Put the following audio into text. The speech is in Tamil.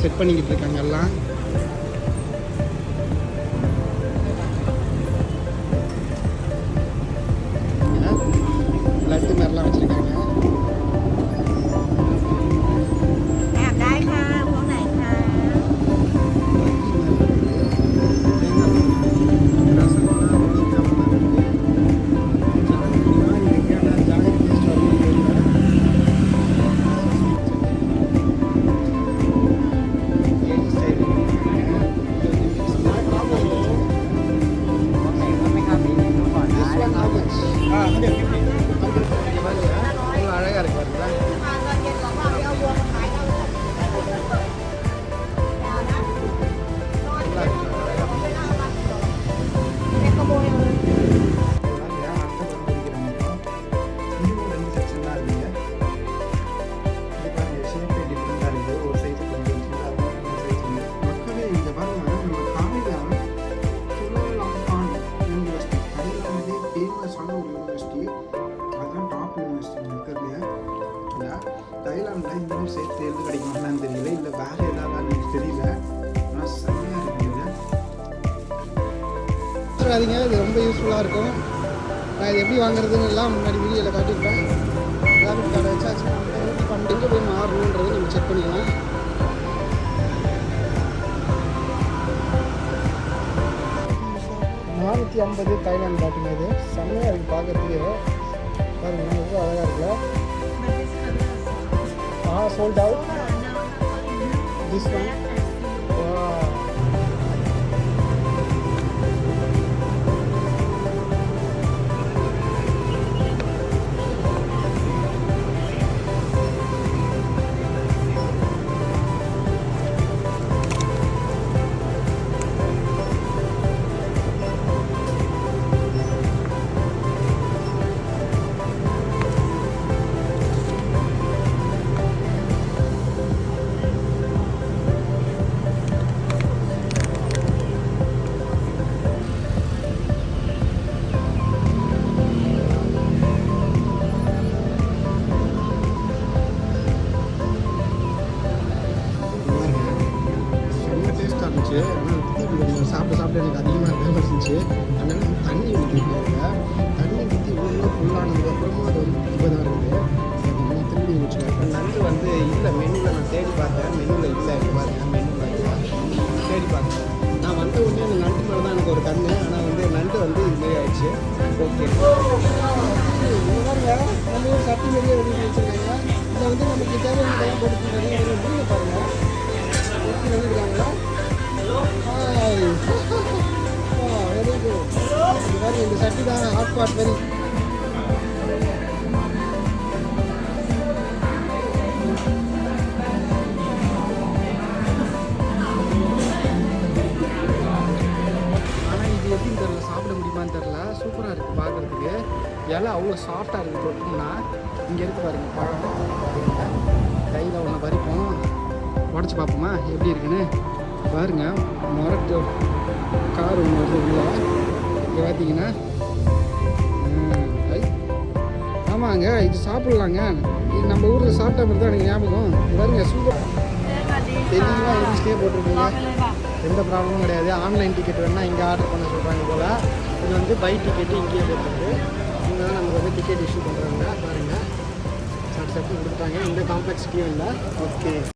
செட் பண்ணிக்கிட்டு இருக்காங்க எல்லாம். 啊喝点 தைலாந்திலே ஃபேமஸான ஒரு யூனிவர்சிட்டி? அதுதான் டாப் யூனிவர்சிட்டி இருக்கிறதுல இல்லை தைலாண்டில் இன்னும் சேர்த்து எழுது கிடைக்குமான்னு தெரியல. இல்லை வேறு ஏதாவது எனக்கு தெரியல. ஆனால் செம்மையாக இருக்குது வராதிங்க இது ரொம்ப யூஸ்ஃபுல்லாக இருக்கும். நான் இது எப்படி வாங்குறதுன்னு எல்லாம் முன்னாடி வீடியோவில் காட்டியிருப்பேன். எல்லாமே கடை வச்சாச்சு நம்ம எங்கே போய் மாறணுன்றது நம்ம செக் பண்ணிக்கலாம் நானூற்றி ஐம்பது தைலாந்து பாட்டுங்க இது. செம்மையாக இருக்குது பார்க்கறதுக்கு பாருங்க எவ்வளோ அழகாக இருக்குல்ல? ஆ சோல்ட் அவுட் திஸ் ஒன் இருந்துச்சு ஆனால் ஊற்றி கொஞ்சம் சாப்பிட சாப்பிட எனக்கு அதிகமாக வேலை இருந்துச்சு. அதனால வந்து தண்ணி ஊற்றிருக்காங்க தண்ணி ஊற்றி உள்ள ஃபுல்லானதுக்கு அப்புறமா அது வந்து இப்போ தான் இருக்குது வச்சுருக்கேன் நண்டு வந்து இல்லை மெனுவில் நான் தேடி பார்த்தேன். மெனுவில் இல்லை இங்கே பாருங்க மெனுவில் இல்லை. தேடி பார்த்தேன். நான் வந்த உடனே அந்த நண்டு மேலே தான் எனக்கு ஒரு கண்ணு. ஆனால் வந்து நண்டு வந்து இதுமாரி ஆயிடுச்சு. ஓகே பாருங்க நம்ம ஒரு சட்டி பண்ணி வச்சுருக்காங்க. இதை வந்து நமக்கு தேவையான டைம் போட்டு முடியுமான்னு தெரில சூப்பராக இருக்குது பார்க்குறதுக்கு இலை அவ்வளோ சாஃப்டாக இருக்குது தொட்டோம்னா இங்கே இருக்கு பாருங்க பழம். பாருங்க கையில் ஒன்று பறிப்போம் உடச்சி பார்ப்போமா? எப்படி இருக்குன்னு? பாருங்க முரட்டு. கார் ஒன்று வருது உள்ள. இங்கே பார்த்தீங்கன்னா சொன்னாங்க இது சாப்பிட்லாங்க. இது நம்ம ஊரில் சாப்பிட்ட மாதிரி தான் எனக்கு ஞாபகம். பாருங்க சூப்பர். தெளிவாக இங்கிலீஷ்லேயே போட்டிருக்கீங்க? எந்த ப்ராப்ளமும் கிடையாது. ஆன்லைன் டிக்கெட் வேணால் இங்கே ஆர்டர் பண்ண சொல்கிறாங்க போல். இது வந்து பை டிக்கெட்டு இங்கேயே போட்டுருக்கு. இங்கே தான் நமக்கு வந்து டிக்கெட் இஷ்யூ பண்ணுறாங்க பாருங்கள் சட்டு சட்டு கொடுத்துட்டாங்க. இந்த காம்ப்ளெக்ஸிட்டியும் இல்லை. ஓகே